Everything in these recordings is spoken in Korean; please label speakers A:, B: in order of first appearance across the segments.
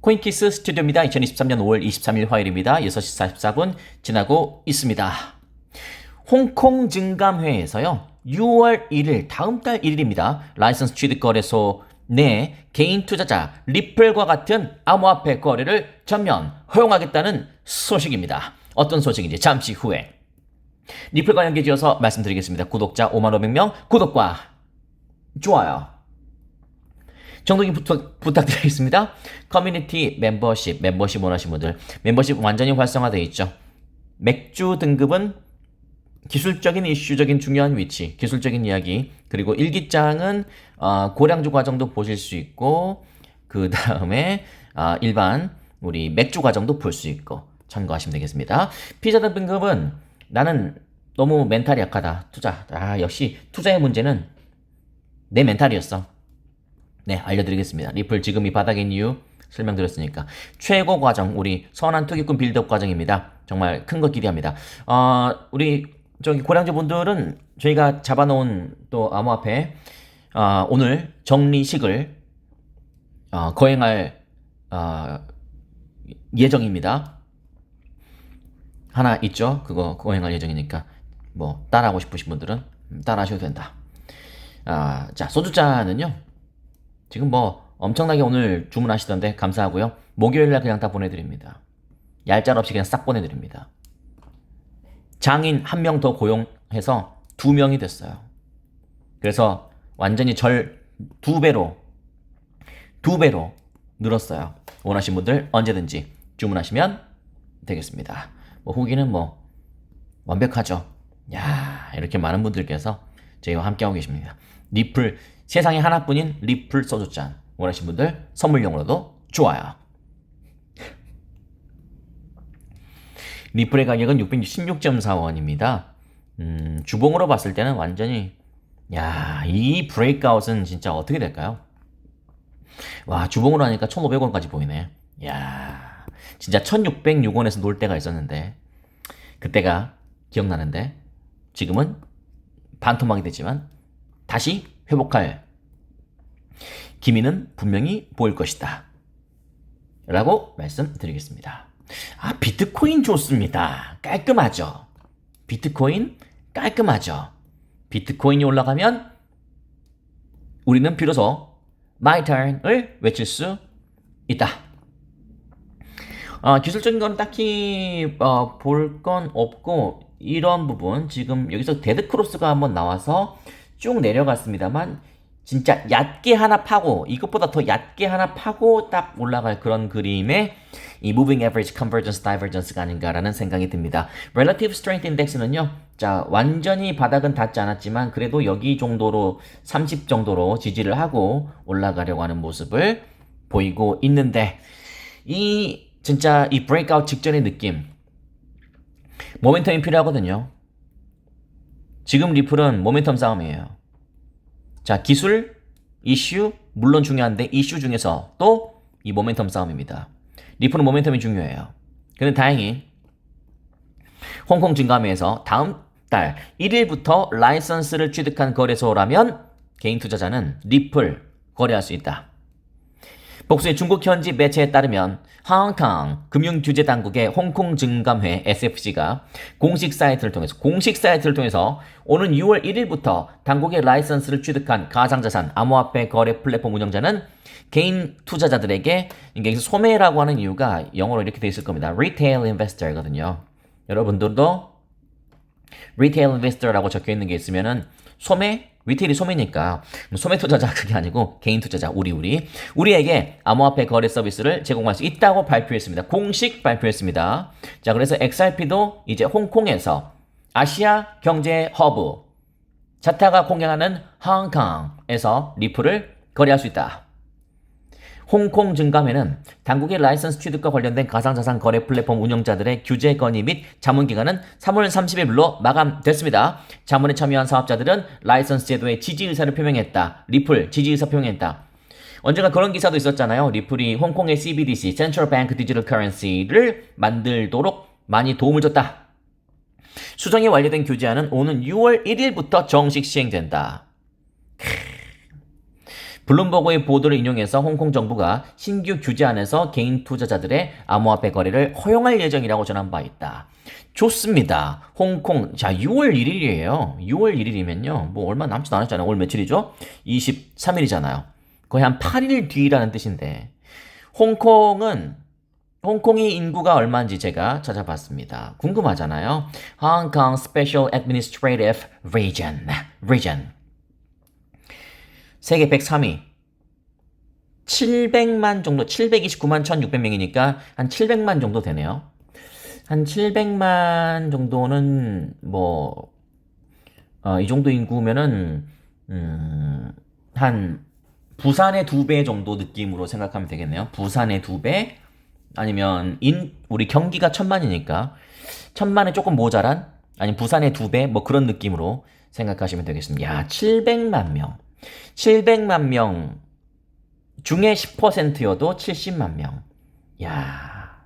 A: 코인키스 스튜디오입니다. 2023년 5월 23일 화요일입니다. 6시 44분 지나고 있습니다. 홍콩 증감회에서요. 6월 1일 다음 달 1일입니다. 라이선스 취득 거래소 내 개인 투자자 리플과 같은 암호화폐 거래를 전면 허용하겠다는 소식입니다. 어떤 소식인지 잠시 후에 리플 관련 기지어서 말씀드리겠습니다. 구독자 5만 500명 구독과 좋아요 부탁, 부탁드리겠습니다. 커뮤니티 멤버십, 멤버십 원하시는 분들, 멤버십 완전히 활성화되어 있죠. 맥주 등급은 기술적인 이슈적인 중요한 위치, 기술적인 이야기, 그리고 일기장은 어, 고량주 과정도 보실 수 있고, 그 다음에 어, 일반 우리 맥주 과정도 볼 수 있고 참고하시면 되겠습니다. 피자 등급은 나는 너무 멘탈이 약하다. 투자. 아, 역시 투자의 문제는 내 멘탈이었어. 네, 알려드리겠습니다. 리플 지금 이 바닥인 이유 설명드렸으니까. 최고 과정, 우리 선한 투기꾼 빌드업 과정입니다. 정말 큰거 기대합니다. 어, 우리 저기 고량주 분들은 저희가 잡아놓은 또 암호화폐, 어, 오늘 정리식을 어, 거행할 어, 예정입니다. 하나 있죠? 그거 거행할 예정이니까 뭐 따라하고 싶으신 분들은 따라하셔도 된다. 아, 자 소주잔은요. 지금 뭐 엄청나게 오늘 주문하시던데 감사하고요. 목요일날 그냥 다 보내드립니다. 얄짤 없이 그냥 싹 보내드립니다. 장인 한 명 더 고용해서 두 명이 됐어요. 그래서 완전히 절 두 배로 두 배로 늘었어요. 원하시는 분들 언제든지 주문하시면 되겠습니다. 뭐 후기는 뭐 완벽하죠. 야 이렇게 많은 분들께서 저희와 함께하고 계십니다. 리플 세상에 하나뿐인 리플 소주잔 원하시는 분들 선물용으로도 좋아요. 리플의 가격은 616.4원입니다. 음, 주봉으로 봤을 때는 완전히 야, 이 브레이크아웃은 진짜 어떻게 될까요? 와, 주봉으로 하니까 1,500원까지 보이네. 야, 진짜 1,606원에서 놀 때가 있었는데 그때가 기억나는데 지금은 반토막이 됐지만 다시 회복할 기미는 분명히 보일 것이다. 라고 말씀드리겠습니다. 아, 비트코인 좋습니다. 깔끔하죠. 비트코인 깔끔하죠. 비트코인이 올라가면 우리는 비로소 my turn을 외칠 수 있다. 어, 기술적인 건 딱히 어, 볼 건 없고 이런 부분 지금 여기서 데드 크로스가 한번 나와서 쭉 내려갔습니다만 진짜 얕게 하나 파고 이것보다 더 얕게 하나 파고 딱 올라갈 그런 그림의 이 Moving Average Convergence Divergence가 아닌가라는 생각이 듭니다. Relative Strength Index는요. 자, 완전히 바닥은 닿지 않았지만 그래도 여기 정도로 30 정도로 지지를 하고 올라가려고 하는 모습을 보이고 있는데 이 진짜 이 브레이크아웃 직전의 느낌 모멘텀이 필요하거든요. 지금 리플은 모멘텀 싸움이에요. 자, 기술, 이슈, 물론 중요한데 이슈 중에서 또 이 모멘텀 싸움입니다. 리플은 모멘텀이 중요해요. 근데 다행히 홍콩 증감회에서 다음 달 1일부터 라이선스를 취득한 거래소라면 개인 투자자는 리플 거래할 수 있다. 복수의 중국 현지 매체에 따르면 홍콩 금융규제당국의 홍콩 증감회 SFC가 공식 사이트를 통해서 공식 사이트를 통해서 오는 6월 1일부터 당국의 라이선스를 취득한 가상자산 암호화폐 거래 플랫폼 운영자는 개인 투자자들에게 여기서 소매라고 하는 이유가 영어로 이렇게 돼 있을 겁니다. Retail Investor거든요. 여러분들도 Retail Investor라고 적혀 있는 게 있으면은 소매 리테일이 소매니까 소매 투자자 그게 아니고 개인 투자자 우리 우리 우리에게 암호화폐 거래 서비스를 제공할 수 있다고 발표했습니다. 공식 발표했습니다. 자 그래서 XRP도 이제 홍콩에서 아시아 경제 허브 자타가 공략하는 홍콩에서 리플을 거래할 수 있다. 홍콩 증감회는 당국의 라이선스 취득과 관련된 가상자산 거래 플랫폼 운영자들의 규제 건의 및 자문 기간은 3월 30일로 마감됐습니다. 자문에 참여한 사업자들은 라이선스 제도의 지지 의사를 표명했다. 리플 지지 의사 표명했다. 언젠가 그런 기사도 있었잖아요. 리플이 홍콩의 CBDC, Central Bank Digital Currency를 만들도록 많이 도움을 줬다. 수정이 완료된 규제안은 오는 6월 1일부터 정식 시행된다. 블룸버그의 보도를 인용해서 홍콩 정부가 신규 규제 안에서 개인 투자자들의 암호화폐 거래를 허용할 예정이라고 전한 바 있다. 좋습니다. 홍콩 자 6월 1일이에요. 6월 1일이면요. 뭐 얼마 남지도 않았잖아요. 오늘 며칠이죠? 23일이잖아요. 거의 한 8일 뒤라는 뜻인데 홍콩은 홍콩의 인구가 얼마인지 제가 찾아봤습니다. 궁금하잖아요. Hong Kong Special Administrative Region. Region. 세계 103위. 700만 정도, 729만 1600명이니까 한 700만 정도 되네요. 한 700만 정도는 뭐, 어, 이 정도 인구면은, 음, 한 부산의 두 배 정도 느낌으로 생각하면 되겠네요. 부산의 두 배, 아니면 인, 우리 경기가 천만이니까 천만에 조금 모자란, 아니면 부산의 두 배, 뭐 그런 느낌으로 생각하시면 되겠습니다. 야, 700만 명. 700만 명 중에 10%여도 70만 명. 야,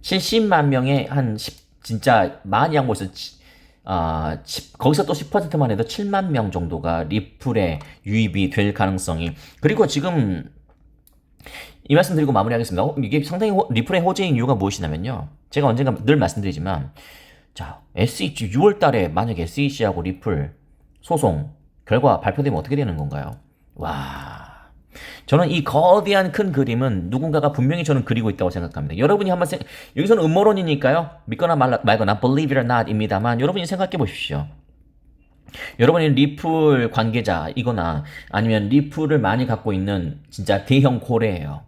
A: 70만 명에 한 10, 진짜 많이 한 곳에서 아, 10, 거기서 또 10%만 해도 7만 명 정도가 리플에 유입이 될 가능성이 그리고 지금 이 말씀 드리고 마무리하겠습니다. 어, 이게 상당히 호, 리플의 호재인 이유가 무엇이냐면요. 제가 언젠가 늘 말씀드리지만 자, SEC 6월 달에 만약에 SEC하고 리플 소송 결과 발표되면 어떻게 되는 건가요? 와. 저는 이 거대한 큰 그림은 누군가가 분명히 저는 그리고 있다고 생각합니다. 여러분이 한번 생, 여기서는 음모론이니까요. 믿거나 말, 말거나 believe it or not 입니다만 여러분이 생각해 보십시오. 여러분이 리플 관계자이거나 아니면 리플을 많이 갖고 있는 진짜 대형 고래예요.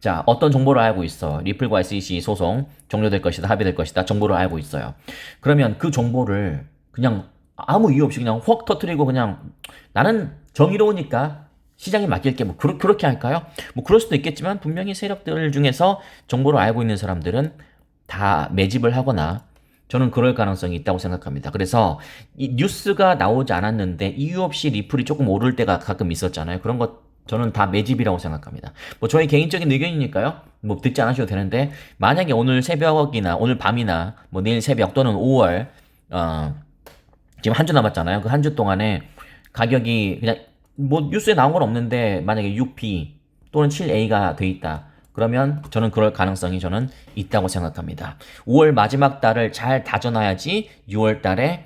A: 자, 어떤 정보를 알고 있어. 리플과 SEC 소송 종료될 것이다, 합의될 것이다. 정보를 알고 있어요. 그러면 그 정보를 그냥 아무 이유 없이 그냥 확 터트리고 그냥 나는 정의로우니까 시장에 맡길게 뭐 그러, 그렇게 할까요? 뭐 그럴 수도 있겠지만 분명히 세력들 중에서 정보를 알고 있는 사람들은 다 매집을 하거나 저는 그럴 가능성이 있다고 생각합니다. 그래서 이 뉴스가 나오지 않았는데 이유 없이 리플이 조금 오를 때가 가끔 있었잖아요. 그런 것 저는 다 매집이라고 생각합니다. 뭐 저의 개인적인 의견이니까요. 뭐 듣지 않으셔도 되는데 만약에 오늘 새벽이나 오늘 밤이나 뭐 내일 새벽 또는 5월 어 지금 한 주 남았잖아요. 그 한 주 동안에 가격이 그냥 뭐 뉴스에 나온 건 없는데 만약에 6P 또는 7A가 돼 있다. 그러면 저는 그럴 가능성이 저는 있다고 생각합니다. 5월 마지막 달을 잘 다져놔야지 6월 달에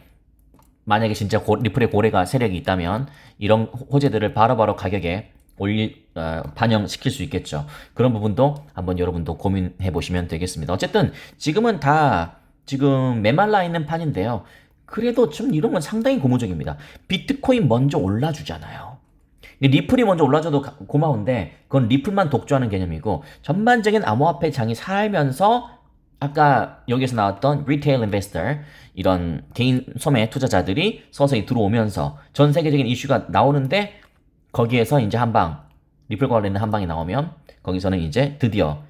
A: 만약에 진짜 고, 리플의 고래가 세력이 있다면 이런 호재들을 바로바로 가격에 올릴 어, 반영시킬 수 있겠죠. 그런 부분도 한번 여러분도 고민해 보시면 되겠습니다. 어쨌든 지금은 다 지금 메말라 있는 판인데요. 그래도 좀 이런 건 상당히 고무적입니다. 비트코인 먼저 올라주잖아요. 리플이 먼저 올라줘도 가- 고마운데 그건 리플만 독주하는 개념이고 전반적인 암호화폐 장이 살면서 아까 여기서 나왔던 리테일 인베스터 이런 개인 소매 투자자들이 서서히 들어오면서 전 세계적인 이슈가 나오는데 거기에서 이제 한방 리플 관련된 한방이 나오면 거기서는 이제 드디어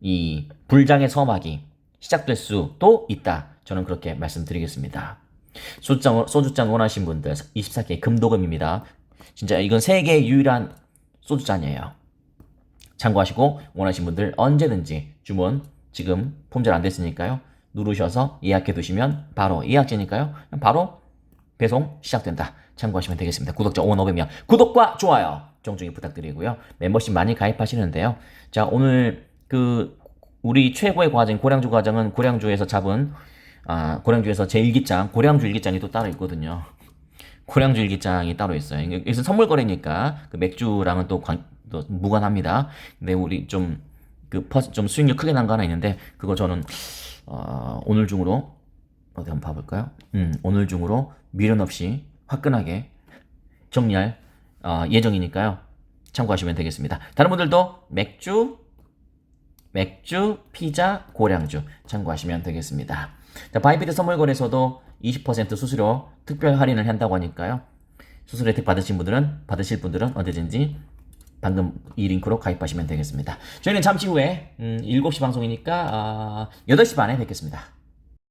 A: 이 불장의 서막이 시작될 수도 있다. 저는 그렇게 말씀드리겠습니다. 소주잔, 소주잔 원하신 분들 24K 금도금입니다. 진짜 이건 세계 유일한 소주잔이에요. 참고하시고 원하신 분들 언제든지 주문 지금 품절 안 됐으니까요. 누르셔서 예약해 두시면 바로 예약제니까요. 바로 배송 시작된다. 참고하시면 되겠습니다. 구독자 5,500명 구독과 좋아요 정중히 부탁드리고요. 멤버십 많이 가입하시는데요. 자 오늘 그 우리 최고의 과정 고량주 과정은 고량주에서 잡은 아 고량주에서 제 일기장 고량주 일기장이 또 따로 있거든요. 고량주 일기장이 따로 있어요. 이게 여기서 선물 거래니까 그 맥주랑은 또, 관, 또 무관합니다. 근데 우리 좀그좀 수익률 크게 난 거 하나 있는데 그거 저는 어, 오늘 중으로 어디 한번 봐볼까요? 음, 오늘 중으로 미련 없이 화끈하게 정리할 어, 예정이니까요. 참고하시면 되겠습니다. 다른 분들도 맥주, 맥주, 피자, 고량주 참고하시면 되겠습니다. 자, 바이비트 선물 거래소도 20% 수수료 특별 할인을 한다고 하니까요. 수수료 혜택 받으신 분들은 받으실 분들은 언제든지 방금 이 링크로 가입하시면 되겠습니다. 저희는 잠시 후에 음, 7시 방송이니까 아, 8시 반에 뵙겠습니다.